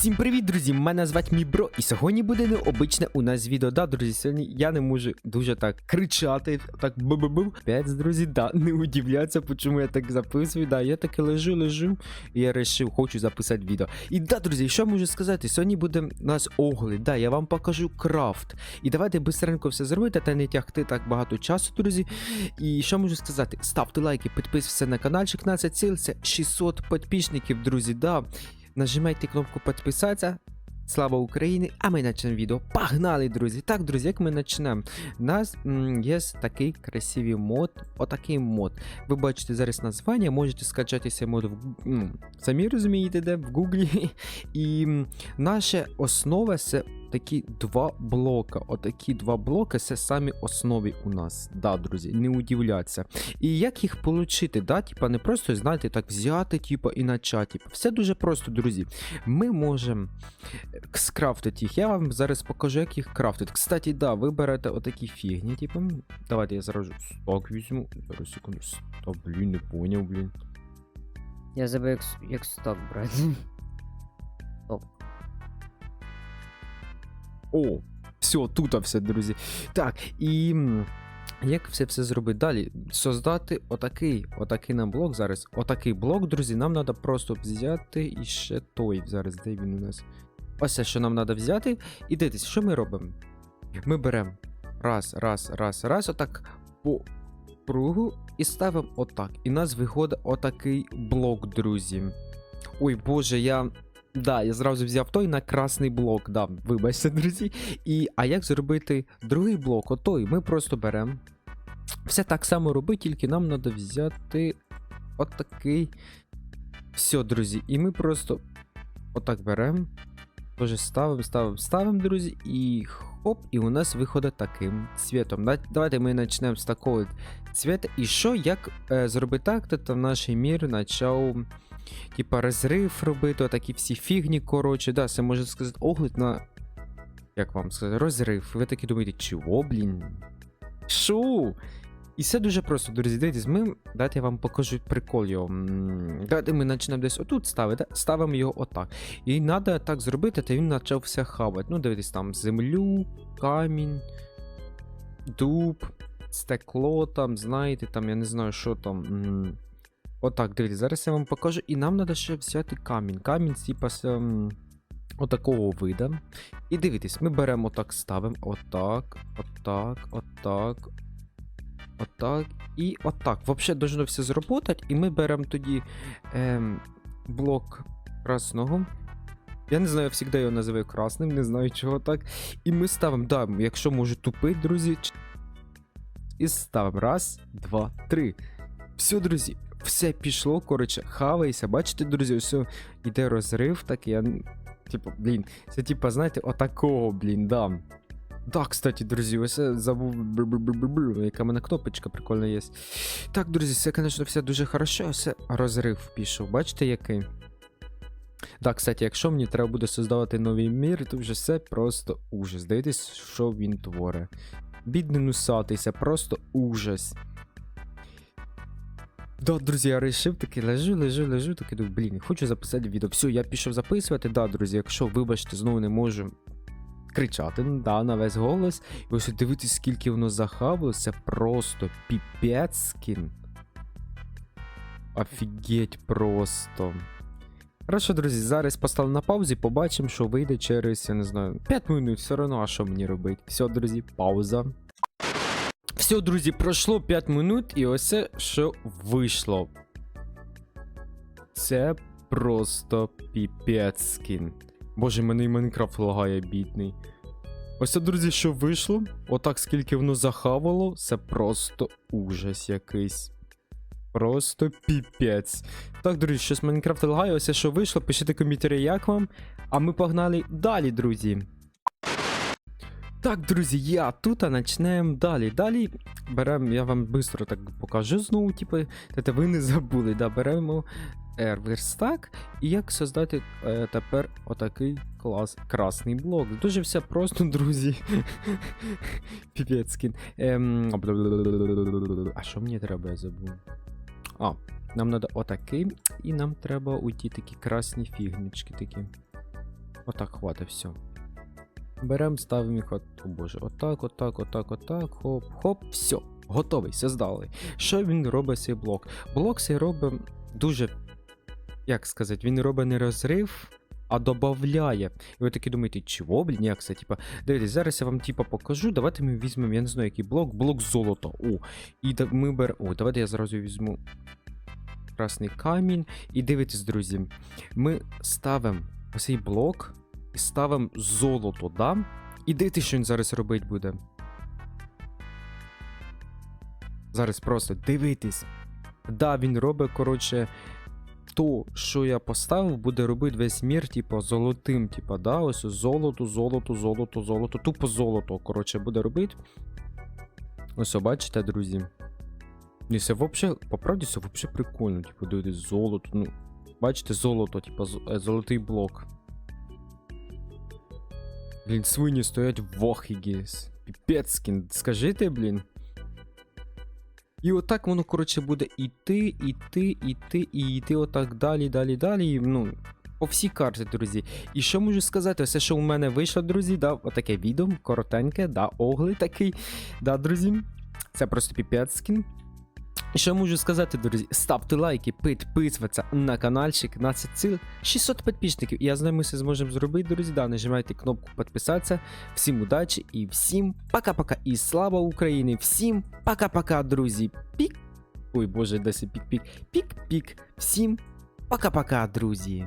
Всім привіт, друзі! Мене звати Мібро, і сьогодні буде необичне у нас відео. Да, друзі, сьогодні я не можу дуже так кричати, так бу-бу-бу. Пець, друзі, да, не удивляться, чому я так записую. Да, я таки лежу, лежу, і я вирішив, хочу записати відео. І да, друзі, що можу сказати? Сьогодні буде у нас огляд, да, я вам покажу крафт. І давайте бистренько все зробити, та не тягти так багато часу, друзі. І що можу сказати? Ставте лайки, підписуйтесь на каналчик, на це ціль, це 600 підписників, друзі, да. Нажимайте кнопку підписатися. Слава Україні! А ми почнемо відео. Погнали, друзі! Так, друзі, як ми почнемо? У нас є такий красивий мод, отакий мод. Ви бачите зараз названня, можете скачати цей мод в самі розумієте, де в Гуглі. І наша основа це такі два блока. Отакі два блоки це самі основи у нас. Да, друзі, не удивляться. І як їх отримати, да? Типа не просто, знаєте, так взяти, типа, і начати. Типа, все дуже просто, друзі. Ми можемо е, скрафтити їх. Я вам зараз покажу, як їх крафтити. Кстати, да, ви берете отакі фігні, типу. Давайте я зараз сток візьму. Зараз секунду. Стоп, блін, не поняв, блін. Я забув як, як сток брати. О, все, тут все, друзі. Так, і. Як все все зробити далі? Создати отакий, отакий нам блок зараз. Отакий блок, друзі, нам треба просто взяти і ще той. Зараз, де він у нас? Ось це, що нам треба взяти. І дивіться, що ми робимо? Ми беремо раз, раз, раз, раз, отак по кругу і ставимо отак. І у нас виходить отакий блок, друзі. Ой, боже, я. Да, я зразу взяв той на красний блок, да, вибачте, друзі. І, а як зробити другий блок? Отой, ми просто беремо. Все так само робити, тільки нам треба взяти отакий. Все, друзі, і ми просто отак беремо. Тоже ставимо, ставимо, ставимо, друзі, і хоп, і у нас виходить таким цвітом. Давайте ми почнемо з такого цвіта. І що, як е, зробити так, то наш мір почав типа розрив робити, такі всі фігні, коротше, да, це можна сказати огляд на. Як вам сказати, розрив. Ви такі думаєте, чого, блін? Шо? І все дуже просто, друзі. Дивіться, ми. Дайте я вам покажу прикол його. Давайте ми почнемо десь отут ставити, ставимо його отак. І треба так зробити, то він почав все хавати. Ну, дивіться, там землю, камінь, дуб, стекло, там, знаєте, там, я не знаю, що там. Отак, дивіться, зараз я вам покажу. І нам треба ще взяти камінь. Камінь, типа, ем, отакого вида. І дивіться, ми беремо отак, ставимо. Отак, отак, отак. Отак. І отак. Взагалі должно все зроботати. І ми беремо тоді ем, блок красного. Я не знаю, я завжди його називаю красним, не знаю чого так. І ми ставимо, да, якщо може тупить, друзі. І ставимо. Раз, два, три. Все, друзі, все пішло, коротше, хавайся. Бачите, друзі, все йде розрив, так я. Типу, блін, це типа, знаєте, отакого, блін, да. Да, кстати, друзі, ось я забув, яка в мене кнопочка прикольна є. Так, друзі, це, звісно, все дуже хорошо, все розрив пішов. Бачите, який? Так, кстати, якщо мені треба буде создавати новий мір, то вже все просто ужас. Дивіться, що він творить. Бідний нусатий, це просто ужас. Да, друзі, я вирішив таки лежу, лежу, лежу, таки думаю, блін, хочу записати відео. Все, я пішов записувати. Да, друзі, якщо, вибачте, знову не можу кричати, да, на весь голос. І ось дивитись, скільки воно захавило, це просто піпецькін. Офігеть просто. Хорошо, друзі, зараз поставлю на паузі, побачимо, що вийде через, я не знаю, 5 минут, все одно, а що мені робити. Все, друзі, пауза. Все, друзі, пройшло 5 минут, і ось це, що вийшло. Це просто піпецькін. Боже, мене і Майнкрафт лагає, бідний. Ось це, друзі, що вийшло. Отак, скільки воно захавало, це просто ужас якийсь. Просто піпець. Так, друзі, щось Майнкрафт лагає, ось це, що вийшло. Пишіть коментарі, як вам. А ми погнали далі, друзі. Так, друзі, я тут, а почнемо далі. Далі беремо, я вам швидко так покажу знову, типу, та ви не забули, да, беремо R верстак і як создати е, тепер отакий клас, красний блок. Дуже все просто, друзі. Піпецькін. Ем... А що мені треба, я забув? А, нам треба отакий, і нам треба уйти такі красні фігнички такі. Отак хватить, все. Беремо, ставимо їх, от, о боже, отак, отак, отак, отак, хоп, хоп, все. Готовий, создали. Що він робить цей блок? Блок цей робить дуже, як сказати, він робить не розрив, а додає. І ви такі думаєте, чого, блін, як це? Типа, дивіться, зараз я вам типа покажу. Давайте ми візьмемо, я не знаю, який блок, блок золота. О, і ми беремо. О, давайте я зразу візьму красний камінь. І дивіться, друзі, ми ставимо цей блок ставимо золото, да? І дивіться, що він зараз робить буде. Зараз просто дивитись. Да, він робить, коротше, то, що я поставив, буде робити весь мір, типу, золотим, типу, да, ось золото, золото, золото, золото, тупо золото, коротше, буде робити. Ось, бачите, друзі. І це вообще, по правді, це вообще прикольно, типу, дивитись золото, ну, бачите, золото, типу, е, золотий блок. Блін, свині стоять в охігіс. Піпецькін, скажите, блін. І отак воно, коротше, буде іти, іти, іти, і йти отак далі, далі, далі. Ну, по всій карті, друзі. І що можу сказати? Все, що у мене вийшло, друзі, да, отаке відео, коротеньке, да, оглий такий, да, друзі. Це просто піпецькін. Що можу сказати, друзі? Ставте лайки, підписуватися на каналчик. На це ціль 600 підписників. Я знаю, ми все зможемо зробити, друзі. Да, нажимайте кнопку підписатися. Всім удачі і всім пока-пока. І слава Україні! Всім пока-пока, друзі. Пік. Ой, боже, досі пік-пік. Пік-пік. Всім пока-пока, друзі.